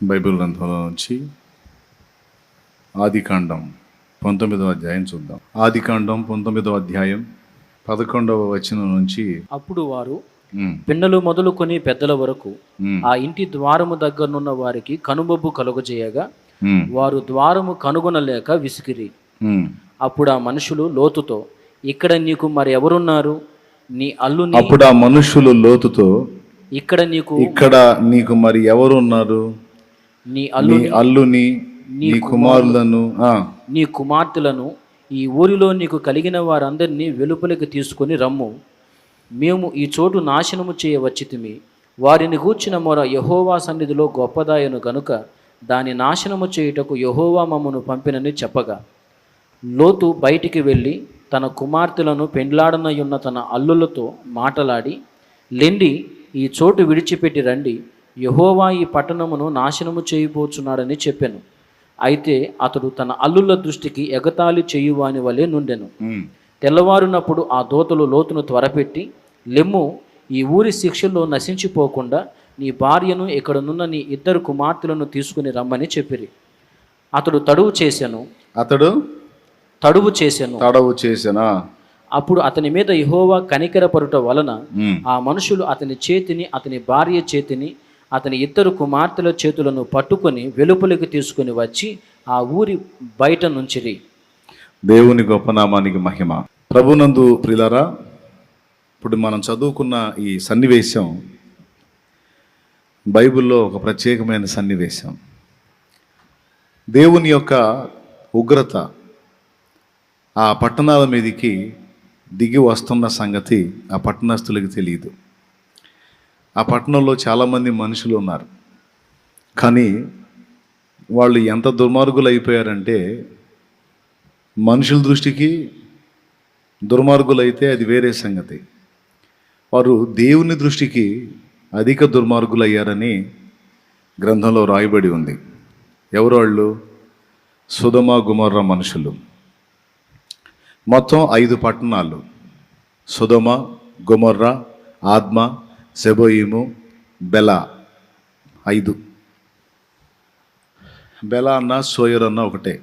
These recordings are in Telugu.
బైబిల్ గ్రంథంలో నుంచి ఆదికాండం పంతొమ్మిదవ అధ్యాయం చూద్దాం. ఆదికాండం పంతొమ్మిదవ అధ్యాయం పదకొండవ వచనం నుంచి అప్పుడు వారు పిన్నలు మొదలుకొని పెద్దల వరకు ఆ ఇంటి ద్వారము దగ్గరనున్న వారికి కనుబొబ్బు కలుగజేయగా వారు ద్వారము కనుగొనలేక విసిగిరి. అప్పుడు ఆ మనుషులు లోతుతో ఇక్కడ నీకు మరి ఎవరున్నారు? నీ అల్లుని అప్పుడు ఆ మనుషులు లోతుతో ఇక్కడ నీకు ఇక్కడ నీకు మరి ఎవరున్నారు? నీ అల్లు అల్లుని నీ కుమారులను నీ కుమార్తెలను ఈ ఊరిలో నీకు కలిగిన వారందరినీ వెలుపలికి తీసుకొని రమ్ము. మేము ఈ చోటు నాశనము చేయవచ్చితిమి. వారిని గూర్చిన మొర యహోవా సన్నిధిలో గొప్పదాయను గనుక దాని నాశనము చేయుటకు యహోవా మమ్మను పంపినని చెప్పగా. లోతు బయటికి వెళ్ళి తన కుమార్తెలను పెండ్లాడనయున్న తన అల్లులతో మాటలాడి లెండి ఈ చోటు విడిచిపెట్టి రండి. యహోవా ఈ పట్టణమును నాశనము చేయబోచున్నాడని చెప్పాను. అయితే అతడు తన అల్లుల దృష్టికి ఎగతాళి చేయువాని వలె నుండెను. తెల్లవారునప్పుడు ఆ దోతలు లోతును త్వరపెట్టి లెమ్ము ఈ ఊరి శిక్షలో నశించిపోకుండా నీ భార్యను ఇక్కడనున్న నీ ఇద్దరు కుమార్తెలను తీసుకుని రమ్మని చెప్పిరి. అతడు తడువు చేశాను అతడు? తడువు చేశాను తడవు చేసనా? అప్పుడు అతని మీద యెహోవా కనికరపరుట వలన ఆ మనుషులు అతని చేతిని అతని భార్య చేతిని అతని ఇద్దరు కుమార్తెల చేతులను పట్టుకొని వెలుపలికి తీసుకుని వచ్చి ఆ ఊరి బయట నుంచి దేవుని గొప్పనామానికి మహిమ. ప్రభునందు ప్రిలరా ఇప్పుడు మనం చదువుకున్న ఈ సన్నివేశం బైబిల్లో ఒక ప్రత్యేకమైన సన్నివేశం. దేవుని యొక్క ఉగ్రత ఆ పట్టణాల మీదకి దిగి వస్తున్న సంగతి ఆ పట్టణస్తులకి తెలియదు. ఆ పట్టణంలో చాలామంది మనుషులు ఉన్నారు. కానీ వాళ్ళు ఎంత దుర్మార్గులు అయిపోయారంటే మనుషుల దృష్టికి దుర్మార్గులైతే అది వేరే సంగతి. వారు దేవుని దృష్టికి అధిక దుర్మార్గులయ్యారని గ్రంథంలో రాయబడి ఉంది. ఎవరు వాళ్ళు? సుధమ గుమర్ర మనుషులు. మొత్తం ఐదు పట్టణాలు. సుధమ గుమర్ర ఆత్మ సెబోయిము బెల ఐదు. బెల అన్న సోయర్ అన్న ఒకటే.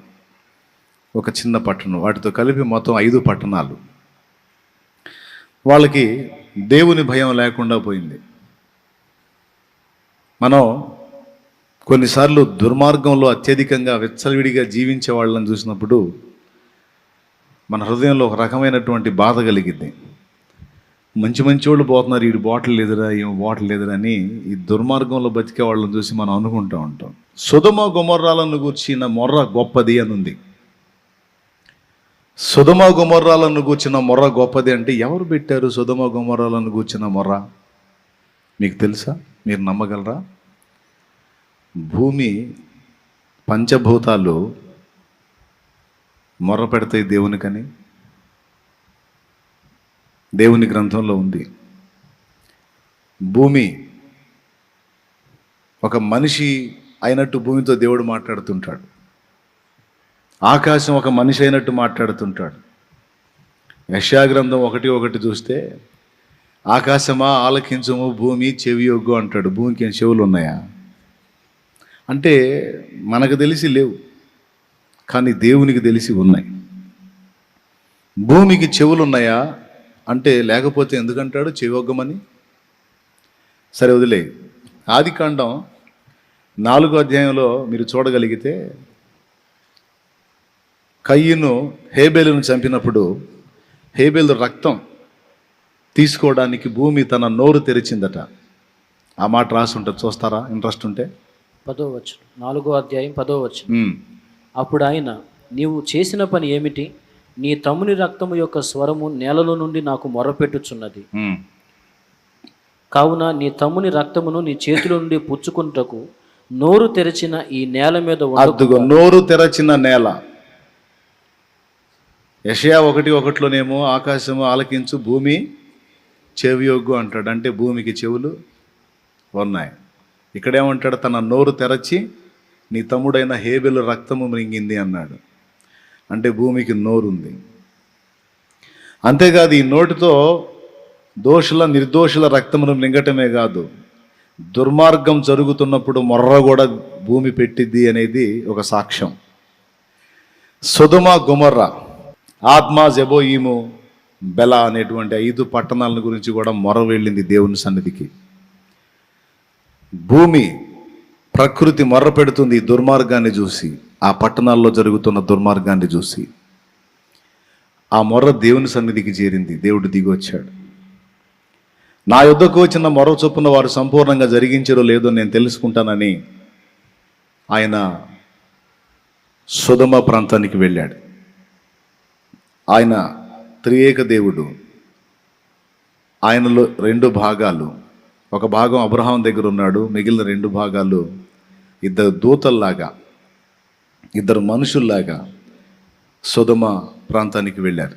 ఒక చిన్న పట్టణం. వాటితో కలిపి మొత్తం ఐదు పట్టణాలు. వాళ్ళకి దేవుని భయం లేకుండా పోయింది. మనం కొన్నిసార్లు దుర్మార్గంలో అత్యధికంగా విచ్చలవిడిగా జీవించే వాళ్ళని చూసినప్పుడు మన హృదయంలో ఒక రకమైనటువంటి బాధ కలిగింది మంచి మంచి వాళ్ళు పోతున్నారు. ఈ బాటిల్ లేదురా ఏమో బాటిల్ లేదురా అని ఈ దుర్మార్గంలో బతికే వాళ్ళని చూసి మనం అనుకుంటూ ఉంటాం. సుధమ గుమర్రాలను కూర్చిన మొర్ర గొప్పది అని ఉంది. సుధమ గుమర్రాలను కూర్చిన మొర్ర గొప్పది అంటే ఎవరు పెట్టారు సుధమ గుమర్రాలను కూర్చిన మొర్ర? మీకు తెలుసా? మీరు నమ్మగలరా? భూమి పంచభూతాలు మొర్ర పెడతాయి దేవునికని దేవుని గ్రంథంలో ఉంది. భూమి ఒక మనిషి అయినట్టు భూమితో దేవుడు మాట్లాడుతుంటాడు. ఆకాశం ఒక మనిషి అయినట్టు మాట్లాడుతుంటాడు. యశాగ్రంథం ఒకటి ఒకటి చూస్తే ఆకాశమా ఆలకించము భూమి చెవి యొగ్గు అంటాడు. భూమికి ఏం చెవులు ఉన్నాయా? అంటే మనకు తెలిసి లేవు కానీ దేవునికి తెలిసి ఉన్నాయి. భూమికి చెవులు ఉన్నాయా? అంటే లేకపోతే ఎందుకంటాడు చెవియొగ్గమని సరే వదిలే. ఆదికాండం నాలుగో అధ్యాయంలో మీరు చూడగలిగితే కయ్యను హేబేలును చంపినప్పుడు హేబేలు రక్తం తీసుకోవడానికి భూమి తన నోరు తెరిచిందట. ఆ మాట రాసి ఉంటుంది చూస్తారా? ఇంట్రెస్ట్ ఉంటే? పదో వచ్చు నాలుగో అధ్యాయం పదో వచ్చు అప్పుడు ఆయన నీవు చేసిన పని ఏమిటి? నీ తమ్ముని రక్తము యొక్క స్వరము నేలలో నుండి నాకు మొరపెట్టుచున్నది. ఉమ్. కావున నీ తమ్ముని రక్తమును నీ చేతిలో నుండి పుచ్చుకుంటకు నోరు తెరిచిన ఈ నేల మీద అద్దుగో నోరు తెరచిన నేల. యషయా ఒకటి ఒకటిలోనేమో ఆకాశము ఆలకించు భూమి చెవియొగ్గు అంటాడు. అంటే భూమికి చెవులు ఉన్నాయి. ఇక్కడేమంటాడు తన నోరు తెరచి నీ తమ్ముడైన హేబెలు రక్తము మృంగింది అన్నాడు. అంటే భూమికి నోరుంది. అంతేకాదు ఈ నోటితో దోషుల నిర్దోషుల రక్తమును లింగటమే కాదు దుర్మార్గం జరుగుతున్నప్పుడు మొర్ర కూడా భూమి పెట్టిద్ది అనేది ఒక సాక్ష్యం. సుధమ గుమర్ర ఆత్మ జబోయిము బెల అనేటువంటి ఐదు పట్టణాల గురించి కూడా మొర వెళ్ళింది దేవుని సన్నిధికి. భూమి ప్రకృతి మొర్ర పెడుతుంది దుర్మార్గాన్ని చూసి. ఆ పట్టణాల్లో జరుగుతున్న దుర్మార్గాన్ని చూసి ఆ మొర్ర దేవుని సన్నిధికి చేరింది. దేవుడు దిగి వచ్చాడు. నా యుద్ధకు వచ్చిన మొర చొప్పున వారు సంపూర్ణంగా జరిగించారో లేదో నేను తెలుసుకుంటానని ఆయన సుధమ ప్రాంతానికి వెళ్ళాడు. ఆయన త్రియేక దేవుడు. ఆయనలో రెండు భాగాలు. ఒక భాగం అబ్రహాం దగ్గర ఉన్నాడు మిగిలిన రెండు భాగాలు ఇద్దరు దూతల్లాగా ఇద్దరు మనుషుల్లాగా సుధమ ప్రాంతానికి వెళ్ళారు.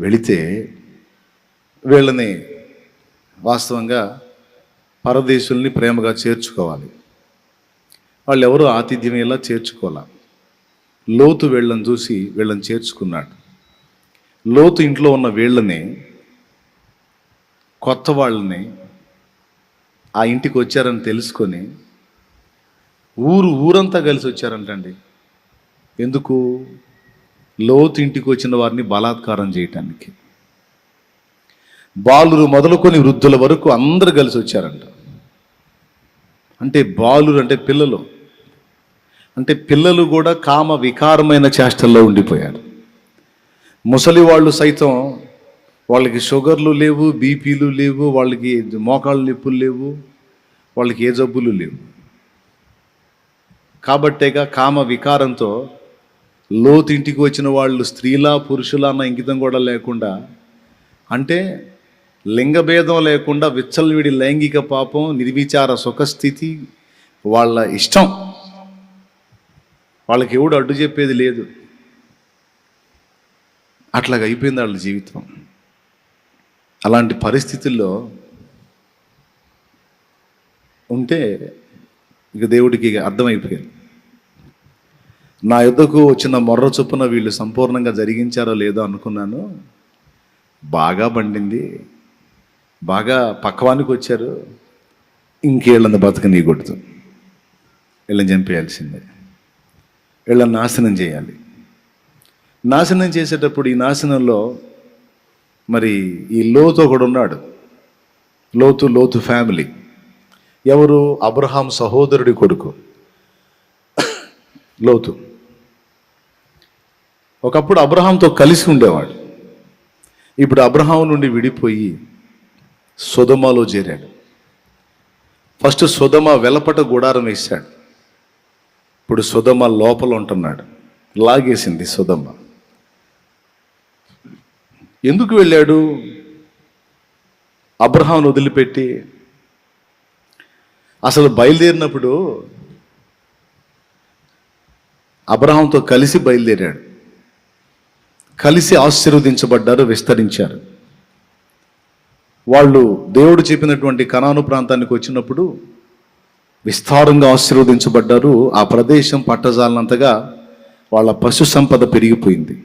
వెళితే వీళ్ళని వాస్తవంగా పరదేశుల్ని ప్రేమగా చేర్చుకోవాలి. వాళ్ళు ఎవరు ఆతిథ్యం ఇలా చేర్చుకోవాలి? లోతు వీళ్ళని చూసి వీళ్ళని చేర్చుకున్నాడు. లోతు ఇంట్లో ఉన్న వీళ్ళని కొత్త వాళ్ళని ఆ ఇంటికి వచ్చారని తెలుసుకొని ఊరు ఊరంతా కలిసి వచ్చారంటండి. ఎందుకు? లోతు ఇంటికి వచ్చిన వారిని బలాత్కారం చేయటానికి. బాలురు మొదలుకొని వృద్ధుల వరకు అందరు కలిసి వచ్చారంట. అంటే బాలురు అంటే పిల్లలు. అంటే పిల్లలు కూడా కామ వికారమైన చేష్టల్లో ఉండిపోయారు. ముసలి వాళ్ళు సైతం వాళ్ళకి షుగర్లు లేవు బీపీలు లేవు వాళ్ళకి మోకాళ్ళ నొప్పులు లేవు వాళ్ళకి ఏ జబ్బులు లేవు. కాబట్టేగా కామ వికారంతో లోతు ఇంటికి వచ్చిన వాళ్ళు స్త్రీలా పురుషులా అన్న ఇంకితం కూడా లేకుండా అంటే లింగభేదం లేకుండా విచ్చలవిడి లైంగిక పాపం నిర్విచార సుఖస్థితి వాళ్ళ ఇష్టం. వాళ్ళకి ఎవడు అడ్డు చెప్పేది లేదు. అట్లాగ అయిపోయింది వాళ్ళ జీవితం. అలాంటి పరిస్థితుల్లో ఉంటే ఇక దేవుడికి ఇక అర్థమైపోయింది. నా యుద్ధకు వచ్చిన మొర్ర చొప్పున వీళ్ళు సంపూర్ణంగా జరిగించారో లేదో అనుకున్నాను. బాగా పండింది బాగా పక్వానికి వచ్చారు. ఇంకేళ్ళని కొడుతు. వీళ్ళని చంపేయాల్సిందే. వీళ్ళని నాశనం చేయాలి. నాశనం చేసేటప్పుడు ఈ నాశనంలో మరి ఈ లోతు ఒకడు ఉన్నాడు. లోతు లోతు ఫ్యామిలీ. ఎవరు? అబ్రహాం సహోదరుడి కొడుకు. లోతు. ఒకప్పుడు అబ్రహాంతో కలిసి ఉండేవాడు. ఇప్పుడు అబ్రహాం నుండి విడిపోయి సుధమలో చేరాడు. ఫస్ట్ సుధమ వెలపట గుడారం వేశాడు. ఇప్పుడు సుధమ లోపల ఉంటున్నాడు. లాగేసింది సుధమ ఎందుకు వెళ్ళాడు? అబ్రహాంను వదిలిపెట్టి అసలు బయలుదేరినప్పుడు అబ్రహాంతో కలిసి బయలుదేరాడు. కలిసి ఆశీర్వదించబడ్డారు విస్తరించారు. వాళ్ళు దేవుడు చెప్పినటువంటి కనాను ప్రాంతానికి వచ్చినప్పుడు విస్తారంగా ఆశీర్వదించబడ్డారు. ఆ ప్రదేశం పట్టజాలనంతగా వాళ్ళ పశు సంపద పెరిగిపోయింది.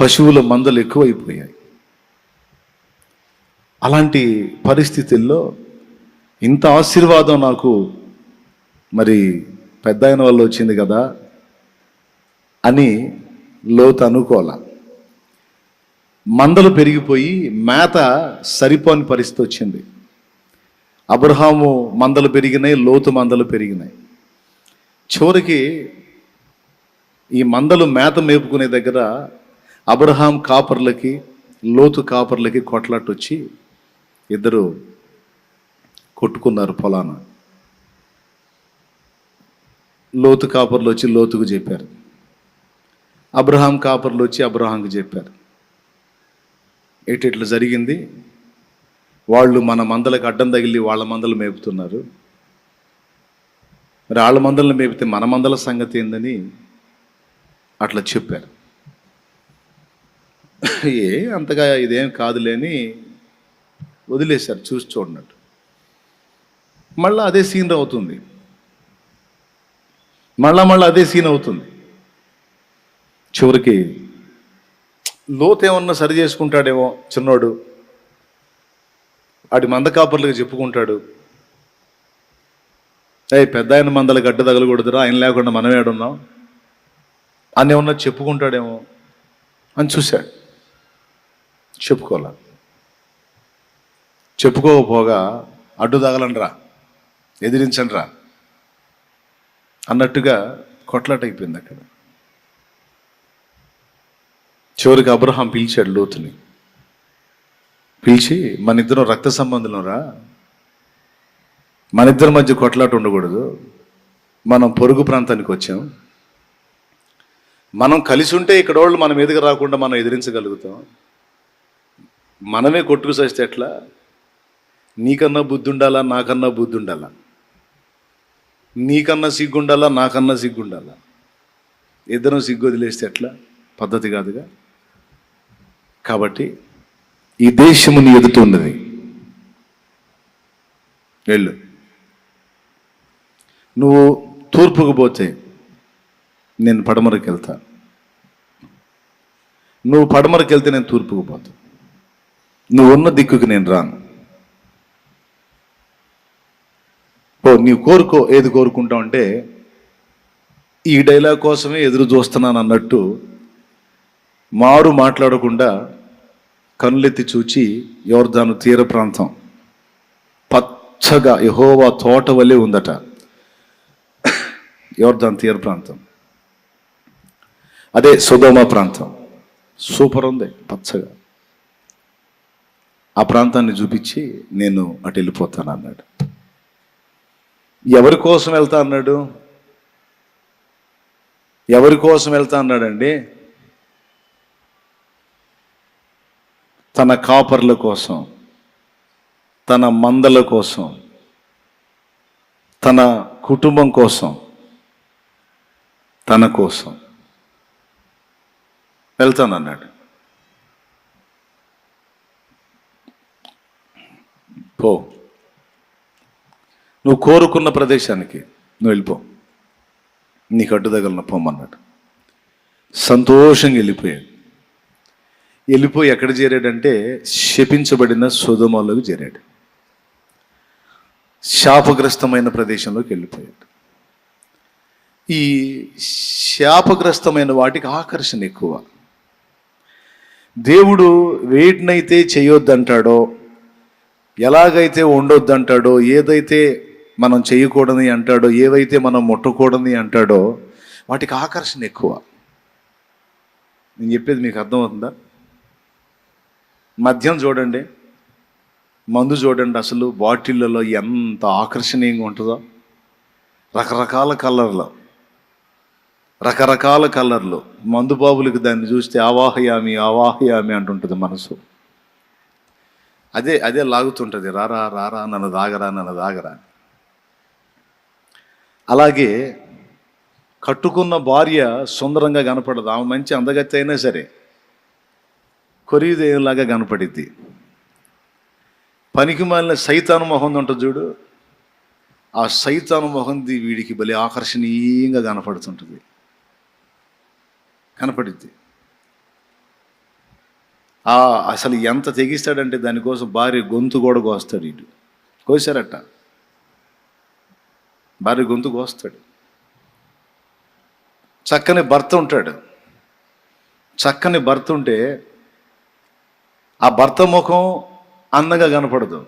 పశువుల మందలు ఎక్కువైపోయాయి. అలాంటి పరిస్థితుల్లో ఇంత ఆశీర్వాదం నాకు మరి పెద్ద అయిన వల్ల వచ్చింది కదా అని లోతు అనుకోల మందలు పెరిగిపోయి మేత సరిపోని పరిస్థితి వచ్చింది. అబ్రహాము మందలు పెరిగినాయి లోతు మందలు పెరిగినాయి. చివరికి ఈ మందలు మేత మేపుకునే దగ్గర అబ్రహాం కాపర్లకి లోతు కాపర్లకి కొట్లాట వచ్చి ఇద్దరు కొట్టుకున్నారు పొలాన లోతు కాపర్లు వచ్చి లోతుకు చెప్పారు. అబ్రహాం కాపర్లు వచ్చి అబ్రహాంకి చెప్పారు. ఏటి ఇట్లా జరిగింది? వాళ్ళు మన మందలకు అడ్డం తగిలి వాళ్ళ మందలు మేపుతున్నారు. మరి వాళ్ళ మందలను మేపితే మన మందల సంగతి ఏందని అట్లా చెప్పారు. ఏ అంతగా ఇదేం కాదులేని వదిలేశారు చూసి చూడనట్టు. మళ్ళీ అదే సీన్ అవుతుంది. మళ్ళా మళ్ళీ అదే సీన్ అవుతుంది. చివరికి లోతు ఏమన్నా సరి చేసుకుంటాడేమో చిన్నోడు. వాడి మంద కాపర్లకు చెప్పుకుంటాడు. ఏ పెద్ద ఆయన మందలు గడ్డ తగలకూడదురా ఆయన లేకుండా మనం ఏడున్నాం? అని ఏమన్నా చెప్పుకుంటాడేమో అని చూశాడు. చెప్పుకోలే. చెప్పుకోకపోగా అడ్డు తగలండ్రా ఎదిరించండ్రా అన్నట్టుగా కొట్లాట అయిపోయింది అక్కడ. చివరికి అబ్రహాం పిలిచాడు లోతుని. పిలిచి మన ఇద్దరం రక్త సంబంధులం రా. మన ఇద్దరి మధ్య కొట్లాట ఉండకూడదు. మనం పొరుగు ప్రాంతానికి వచ్చాం. మనం కలిసి ఉంటే ఇక్కడ వాళ్ళు మనం ఎదుగు రాకుండా మనం ఎదిరించగలుగుతాం. మనమే కొట్టుకు చేస్తే ఎట్లా? నీకన్నా బుద్ధి ఉండాలా నాకన్నా బుద్ధి ఉండాలా నీకన్నా సిగ్గుండాలా? నాకన్నా సిగ్గుండాలా? ఇద్దరం సిగ్గు వదిలేస్తే ఎట్లా? పద్ధతి కాదుగా? కాబట్టి ఈ దేశము నీ ఎదుట ఉన్నది. వెళ్ళు. నువ్వు తూర్పుకు పోతే నేను పడమరకు వెళ్తా. నువ్వు పడమరకు వెళ్తే నేను తూర్పుకు పోతా. నువ్వు ఉన్న దిక్కుకి నేను రాను. ఓ నీవు కోరుకో ఏది కోరుకుంటావు అంటే ఈ డైలాగ్ కోసమే ఎదురు చూస్తున్నాను అన్నట్టు మారు మాట్లాడకుండా కనులెత్తి చూచి యోర్ధాను తీర ప్రాంతం. పచ్చగా యహోవా తోట వలె ఉందట. యోర్ధాన్ తీర ప్రాంతం. అదే సుధోమ ప్రాంతం. సూపర్ ఉంది పచ్చగా. ఆ ప్రాంతాన్ని చూపించి నేను అటు వెళ్ళిపోతాను అన్నాడు. ఎవరి కోసం వెళ్తా అన్నాడు? ఎవరి కోసం వెళ్తా అన్నాడండి? తన కాపర్ల కోసం తన మందల కోసం తన కుటుంబం కోసం తన కోసం. వెళ్తానన్నాడు పో. నువ్వు కోరుకున్న ప్రదేశానికి నువ్వు వెళ్ళిపో. నీకు అడ్డు తగలన పోమన్నాడు సంతోషంగా వెళ్ళిపోయాడు. వెళ్ళిపోయి ఎక్కడ చేరాడంటే శపించబడిన సుధమలోకి చేరాడు. శాపగ్రస్తమైన ప్రదేశంలోకి వెళ్ళిపోయాడు. ఈ శాపగ్రస్తమైన వాటికి ఆకర్షణ ఎక్కువ. దేవుడు వేటినైతే చేయొద్దంటాడో ఎలాగైతే ఉండొద్దంటాడో ఏదైతే మనం చేయకూడని అంటాడో ఏవైతే మనం ముట్టకూడని అంటాడో వాటికి ఆకర్షణ ఎక్కువ. నేను చెప్పేది మీకు అర్థమవుతుందా? మద్యం చూడండి. మందు చూడండి అసలు బాటిళ్ళలో ఎంత ఆకర్షణీయంగా ఉంటుందో. రకరకాల కలర్లు. రకరకాల కలర్లు. మందు బాబులకి దాన్ని చూస్తే అవాహయామి అవాహయామి అంటుంటుంది మనసు. అదే అదే లాగుతుంటుంది. రారా రారా నన్ను దాగరా నన్ను దాగరా అలాగే కట్టుకున్న భార్య సుందరంగా కనపడదు. ఆమె మంచి అందగత్తి అయినా సరే. కొరియుదేలాగా కనపడిద్ది. పనికి మాలిన సైతాను మొహం ఉంటుంది చూడు. ఆ సైతాను మొహంది వీడికి భలే ఆకర్షణీయంగా కనపడుతుంటుంది. కనపడిద్ది. ఆ అసలు ఎంత తెగిస్తాడంటే దానికోసం భార్య గొంతు కూడా కోస్తాడు ఇటు. కోసారట. భార్య గొంతు కోస్తాడు. చక్కని భర్త ఉంటాడు. చక్కని భర్త ఉంటే ఆ భర్త ముఖం అందంగా కనపడదు.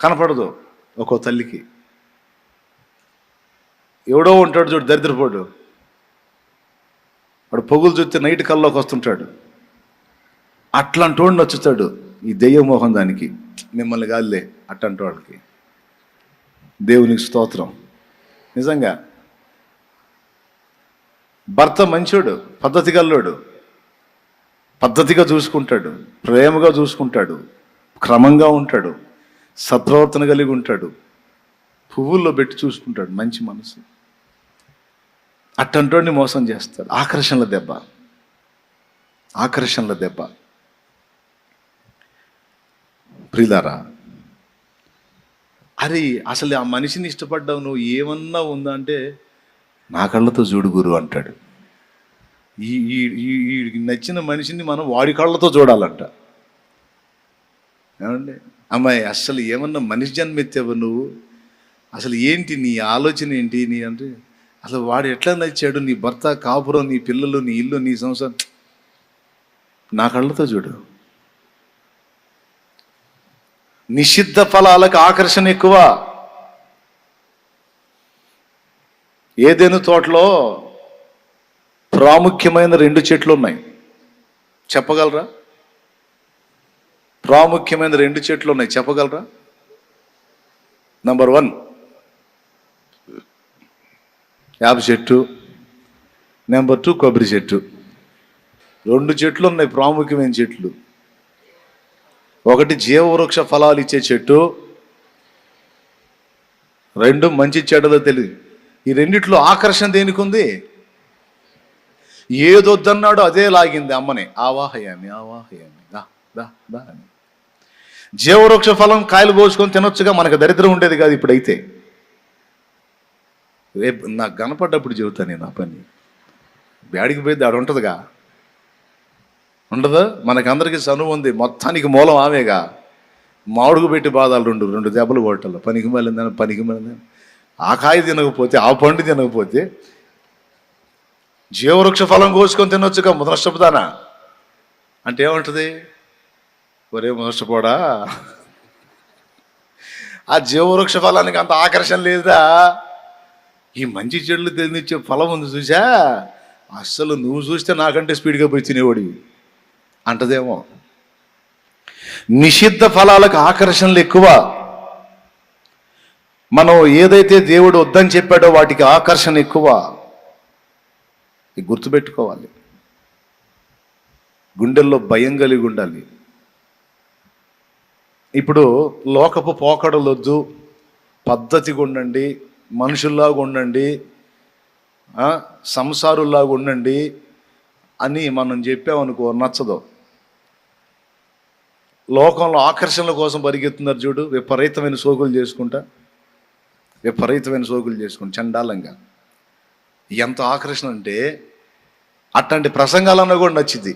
కనపడదు ఒక్కో తల్లికి. ఎవడో ఉంటాడు చూడు దరిద్రపోడు. వాడు పొగులు చూస్తే నైట్ కల్లోకి వస్తుంటాడు. అట్లాంటి వాడిని వచ్చుతాడు ఈ దెయ్య మోహం దానికి. మిమ్మల్ని కాదులే అట్లాంటి వాళ్ళకి. దేవునికి స్తోత్రం. నిజంగా భర్త మంచోడు పద్ధతి గల్లోడు. పద్ధతిగా చూసుకుంటాడు ప్రేమగా చూసుకుంటాడు క్రమంగా ఉంటాడు సత్ప్రవర్తన కలిగి ఉంటాడు పువ్వుల్లో పెట్టి చూసుకుంటాడు మంచి మనసు. అట్టంటోడిని మోసం చేస్తాడు. ఆకర్షణల దెబ్బ. ఆకర్షణల దెబ్బ. ప్రిలారా అరే అసలు ఆ మనిషిని ఇష్టపడ్డావు నువ్వు ఏమన్నా ఉందా అంటే నా కళ్ళతో చూడు గురు అంటాడు. ఈ వీడికి నచ్చిన మనిషిని మనం వాడి కళ్ళతో చూడాలంట. ఏమండి? అమ్మాయి అసలు ఏమన్నా మనిషి జన్మెత్తావు నువ్వు? అసలు ఏంటి నీ ఆలోచన ఏంటి? నీ అంటే అసలు వాడు ఎట్లా నచ్చాడు? నీ భర్త కాపురం నీ పిల్లలు నీ ఇల్లు నీ సంసారం. నా కళ్ళతో చూడు. నిషిద్ధ ఫలాలకు ఆకర్షణ ఎక్కువ. ఏదైనా తోటలో ప్రాముఖ్యమైన రెండు చెట్లు ఉన్నాయి చెప్పగలరా? ప్రాముఖ్యమైన రెండు చెట్లు ఉన్నాయి చెప్పగలరా? నంబర్ వన్ యాప చెట్టు. నెంబర్ టూ కొబ్బరి చెట్టు. రెండు చెట్లు ఉన్నాయి ప్రాముఖ్యమైన చెట్లు. ఒకటి జీవవృక్ష ఫలాలు ఇచ్చే చెట్టు. రెండు మంచి చెడ్డదో తెలియదు ఈ రెండిట్లో ఆకర్షణ దేనికి ఉంది ఏదొద్దన్నాడో అదే లాగింది అమ్మని. ఆవాహయామి ఆవాహయామి దా దా దా అని. జీవవృక్ష ఫలం కాయలు కోసుకొని తినొచ్చుగా మనకు దరిద్రం ఉండేది కాదు ఇప్పుడైతే. రేపు నాకు కనపడ్డప్పుడు చెబుతాను నేను ఆ పని. బ్యాడికి పోయి దాడు ఉంటుందిగా. ఉండదు? మనకందరికీ చనువు ఉంది. మొత్తానికి మూలం ఆమెగా. మామిడికి పెట్టి బాధాలు రెండు రెండు దెబ్బలు కొట్టాలి. పనికి మళ్ళీ పనికి మళ్ళీ ఆ కాయ తినకపోతే ఆ పండు తినకపోతే జీవవృక్ష ఫలం కోసుకొని తినొచ్చుగా నష్టపోతానా అంటే ఏముంటుంది? ఒరే ముదనష్టపోడా ఆ జీవవృక్ష ఫలానికి అంత ఆకర్షణ లేదా ఈ మంచి చెడులు తినిచ్చే ఫలం ఉంది చూసా అస్సలు నువ్వు చూస్తే నాకంటే స్పీడ్గా పోయి తినేవాడి అంటదేమో. నిషిద్ధ ఫలాలకు ఆకర్షణలు ఎక్కువ. మనం ఏదైతే దేవుడు వద్దని చెప్పాడో వాటికి ఆకర్షణ ఎక్కువ. ఇది గుర్తుపెట్టుకోవాలి. గుండెల్లో భయం కలిగి ఉండాలి. ఇప్పుడు లోకపు పోకడలొద్దు పద్ధతిగా ఉండండి. మనుషుల్లాగా ఉండండి. సంసారుల్లాగా ఉండండి అని మనం చెప్పామనుకో నచ్చదు. లోకంలో ఆకర్షణల కోసం పరిగెత్తున్నారు చూడు. విపరీతమైన సోకులు చేసుకుంటా. విపరీతమైన సోకులు చేసుకుంటా. చండాలంగా. ఎంత ఆకర్షణ అంటే అట్లాంటి ప్రసంగాలన్నా కూడా నచ్చింది.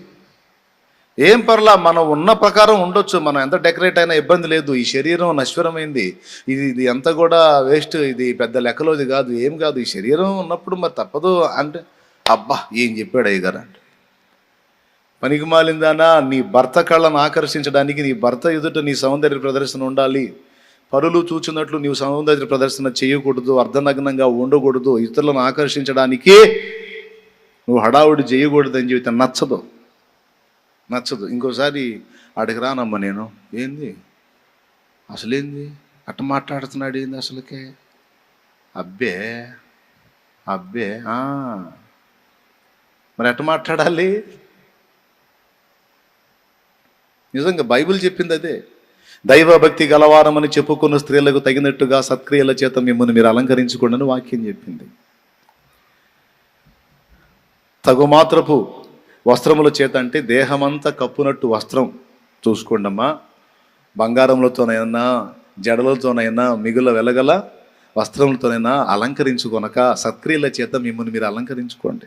ఏం పర్లా మనం ఉన్న ప్రకారం ఉండొచ్చు మనం ఎంత డెకరేట్ అయినా ఇబ్బంది లేదు ఈ శరీరం నశ్వరమైంది ఇది ఇది ఎంత కూడా వేస్ట్ ఇది పెద్ద లెక్కలోది కాదు ఏం కాదు ఈ శరీరం ఉన్నప్పుడు మరి తప్పదు అంటే అబ్బా ఏం చెప్పాడు అయ్యగారు అంటే. పనికి మాలిందానా నీ భర్త కళ్ళను ఆకర్షించడానికి నీ భర్త ఎదుట నీ సౌందర్య ప్రదర్శన ఉండాలి. పరులు చూచినట్లు నీవు సౌందర్య ప్రదర్శన చేయకూడదు అర్ధనగ్నంగా ఉండకూడదు ఇతరులను ఆకర్షించడానికి నువ్వు హడావుడి చేయకూడదు అని చెబితే నచ్చదు. నచ్చదు. ఇంకోసారి ఆడికి రానమ్మా నేను. ఏంది? అసలేంది? అట్ట మాట్లాడుతున్నాడు ఏంది అసలుకే? అబ్బే అబ్బే మరి ఎట్ట మాట్లాడాలి? నిజంగా బైబిల్ చెప్పింది అదే. దైవభక్తి గలవారమని చెప్పుకున్న స్త్రీలకు తగినట్టుగా సత్క్రియల చేత మిమ్మల్ని మీరు అలంకరించుకోండి వాక్యం చెప్పింది. తగుమాత్రపు వస్త్రముల చేత అంటే దేహమంతా కప్పునట్టు వస్త్రం చూసుకోండమ్మా. బంగారములతోనైనా జడలతోనైనా మిగుల వెలగల వస్త్రములతోనైనా అలంకరించుకొనక సత్క్రియల చేత మిమ్మల్ని మీరు అలంకరించుకోండి.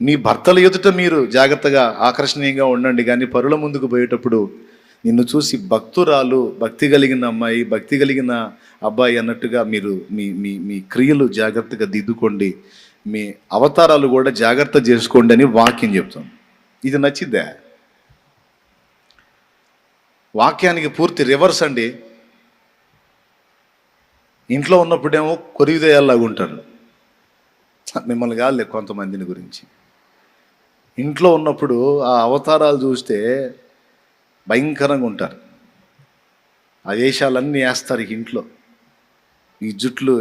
మీ భర్తల ఎదుట మీరు జాగ్రత్తగా ఆకర్షణీయంగా ఉండండి కానీ పరుల ముందుకు పోయేటప్పుడు నిన్ను చూసి భక్తురాలు భక్తి కలిగిన అమ్మాయి భక్తి కలిగిన అబ్బాయి అన్నట్టుగా మీరు మీ మీ మీ క్రియలు జాగ్రత్తగా దిద్దుకోండి. మీ అవతారాలు కూడా జాగ్రత్త చేసుకోండి అని వాక్యం చెప్తాం ఇది నచ్చిద్దా? వాక్యానికి పూర్తి రివర్స్ అండి. ఇంట్లో ఉన్నప్పుడేమో కొరివిదయాల్లాగా ఉంటారు. మిమ్మల్ని కాదులే కొంతమందిని గురించి. ఇంట్లో ఉన్నప్పుడు ఆ అవతారాలు చూస్తే భయంకరంగా ఉంటారు. ఆ వేషాలన్నీ వేస్తారు ఇంట్లో. ఈ జుట్లు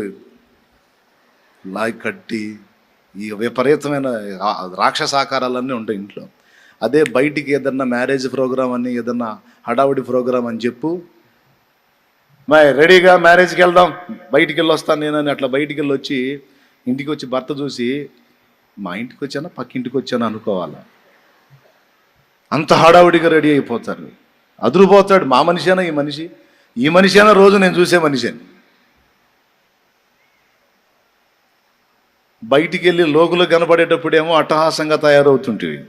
లాగి కట్టి ఈ విపరీతమైన రాక్షసాకారాలన్నీ ఉంటాయి ఇంట్లో. అదే బయటికి ఏదన్నా మ్యారేజ్ ప్రోగ్రామ్ అని ఏదన్నా హడావుడి ప్రోగ్రామ్ అని చెప్పు మా రెడీగా మ్యారేజ్కి వెళ్దాం బయటికి వెళ్ళి వస్తాను నేనని అట్లా బయటికి వెళ్ళి వచ్చి ఇంటికి వచ్చి భర్త చూసి మా ఇంటికి వచ్చానా పక్కింటికి వచ్చానా అనుకోవాలా? అంత హడావుడిగా రెడీ అయిపోతారు. అదురుపోతాడు. మా మనిషేనా ఈ మనిషి? ఈ మనిషేనా రోజు నేను చూసే మనిషిని. బయటికి వెళ్ళి లోకులు కనబడేటప్పుడేమో అట్టహాసంగా తయారవుతుంటివి.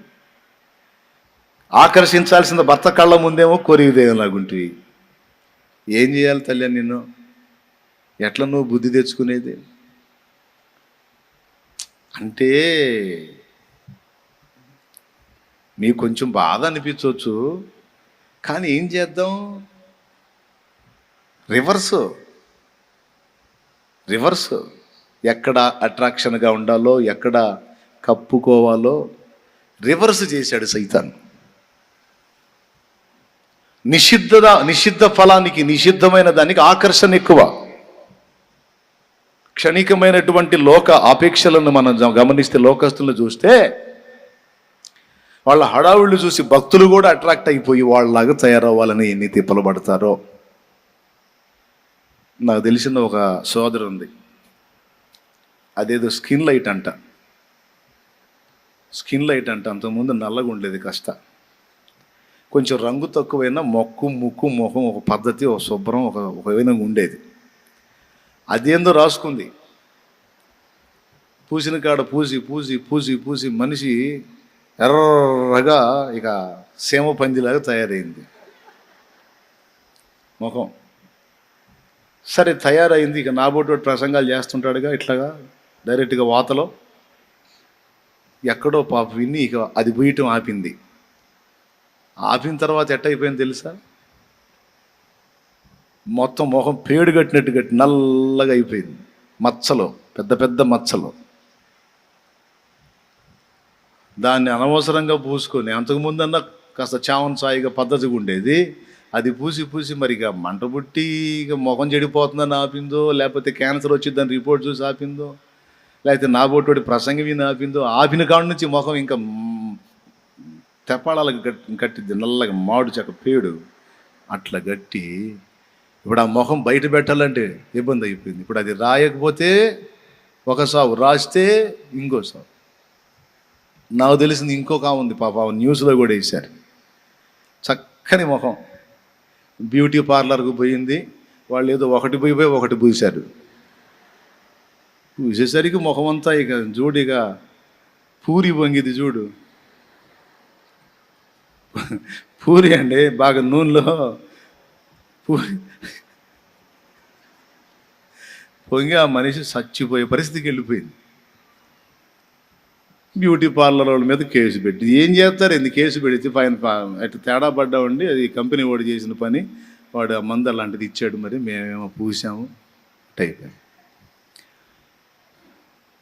ఆకర్షించాల్సిన భర్త కళ్ళ ముందేమో కొరివిదేలాగుంటివి ఏం చేయాలి తల్లి నిన్ను? ఎట్లా నువ్వు బుద్ధి తెచ్చుకునేది? అంటే మీకు కొంచెం బాధ అనిపించవచ్చు కానీ ఏం చేద్దాం? Reverse reverse. ఎక్కడ అట్రాక్షన్గా ఉండాలో ఎక్కడ కప్పుకోవాలో రివర్స్ చేశాడు సైతాన్. నిషిద్ధ నిషిద్ధ ఫలానికి నిషిద్ధమైన దానికి ఆకర్షణ ఎక్కువ. క్షణికమైనటువంటి లోక ఆపేక్షలను మనం గమనిస్తే లోకస్తులను చూస్తే వాళ్ళ హడావుళ్ళు చూసి భక్తులు కూడా అట్రాక్ట్ అయిపోయి వాళ్ళలాగా తయారవ్వాలని ఎన్ని తిప్పలు పడతారో. నాకు తెలిసిన ఒక సోదరు ఉంది. అదేదో స్కిన్ లైట్ అంట. స్కిన్ లైట్ అంట. అంతకుముందు నల్లగా ఉండేది కష్ట కొంచెం రంగు తక్కువైనా మొక్కు ముక్కు ముఖం ఒక పద్ధతి ఒక శుభ్రం ఒక ఒక విధంగా ఉండేది. అదేందో రాసుకుంది. పూసిన కాడ పూసి పూసి పూసి పూసి మనిషి ఎర్రగా ఇక సేమ పందిలాగా తయారైంది. ముఖం. సరే తయారైంది. ఇక నాబోటి ప్రసంగాలు చేస్తుంటాడుగా ఇట్లాగా డైరెక్ట్గా వాతలో. ఎక్కడో పాప విని ఇక అది పోయటం ఆపింది. ఆపిన తర్వాత ఎట్ట అయిపోయింది తెలుసా? మొత్తం మొహం పేడు కట్టినట్టు కట్టి నల్లగా అయిపోయింది. మచ్చలు పెద్ద పెద్ద మచ్చలు. దాన్ని అనవసరంగా పూసుకొని అంతకుముందన్నా కాస్త చావన్ సాయిగా పద్ధతిగా ఉండేది. అది పూసి పూసి మరి ఇక మంట పుట్టి ఇక ముఖం చెడిపోతుందని ఆపిందో లేకపోతే క్యాన్సర్ వచ్చిందని రిపోర్ట్ చూసి ఆపిందో లేకపోతే నా బొట్టుడి ప్రసంగం విని ఆపిందో ఆపిన కాడ నుంచి ముఖం ఇంకా మ్, తెప్పాళాలకు కట్టిద్ది. నల్లగా మాడు చెక్క పేడు అట్లా గట్టి ఇప్పుడు ఆ మొహం బయట పెట్టాలంటే ఇబ్బంది అయిపోయింది. ఇప్పుడు అది రాయకపోతే ఒక సావు రాస్తే ఇంకో సావు. నాకు తెలిసింది ఇంకొక ఉంది పాప న్యూస్లో కూడా వేశారు. చక్కని మొహం. బ్యూటీ పార్లర్కు పోయింది. వాళ్ళు ఏదో ఒకటి పోయి పోయి ఒకటి పూసారు. పూసేసరికి మొహం అంతా ఇక చూడు ఇక పూరి పొంగిది చూడు. పూరి అండి బాగా నూనెలో పూరి పొంగి ఆ మనిషి చచ్చిపోయే పరిస్థితికి వెళ్ళిపోయింది. బ్యూటీ పార్లర్ వాళ్ళ మీద కేసు పెట్టి ఏం చేస్తారు? ఎందు కేసు పెడితే పైన అటు తేడా పడ్డామండి అది కంపెనీ వాడు చేసిన పని వాడు ఆ మందు అలాంటిది ఇచ్చాడు మరి మేమేమో పూసాము టైప్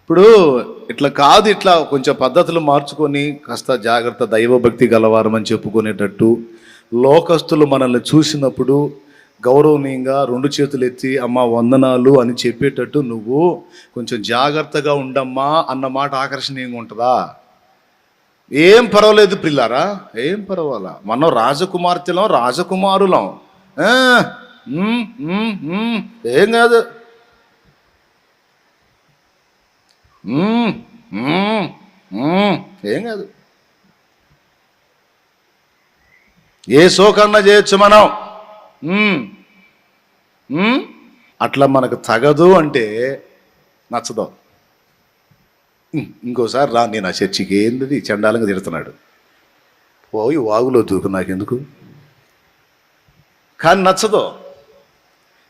ఇప్పుడు ఇట్లా కాదు ఇట్లా కొంచెం పద్ధతులు మార్చుకొని కాస్త జాగ్రత్త దైవభక్తి గలవారమని చెప్పుకునేటట్టు లోకస్తులు మనల్ని చూసినప్పుడు గౌరవనీయంగా రెండు చేతులు ఎత్తి అమ్మ వందనాలు అని చెప్పేటట్టు నువ్వు కొంచెం జాగ్రత్తగా ఉండమ్మా అన్న మాట ఆకర్షణీయంగా ఉంటుందా? ఏం పర్వాలేదు పిల్లారా ఏం పర్వాలా? మనం రాజకుమార్తెలం రాజకుమారులం. ఏం? కాదు. ఏం కాదు. ఏ సోకన్నా చేయొచ్చు మనం. అట్లా మనకు తగదు అంటే నచ్చదు. ఇంకోసారి రా నేను ఆ చర్చికి ఏంది? చండాలంగా తిడుతున్నాడు. పోయి వాగులో దూకు నాకెందుకు? కానీ నచ్చదు.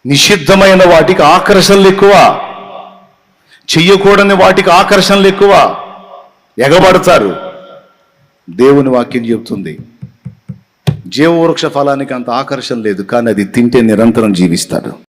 నిషిద్ధమైన వాటికి ఆకర్షణలు ఎక్కువ. చెయ్యకూడని వాటికి ఆకర్షణలు ఎక్కువ. ఎగబడతారు. దేవుని వాక్యం చెబుతుంది జీవవృక్ష ఫలానికి అంత ఆకర్షణ లేదు కానీ అది తింటే నిరంతరం జీవిస్తాడు.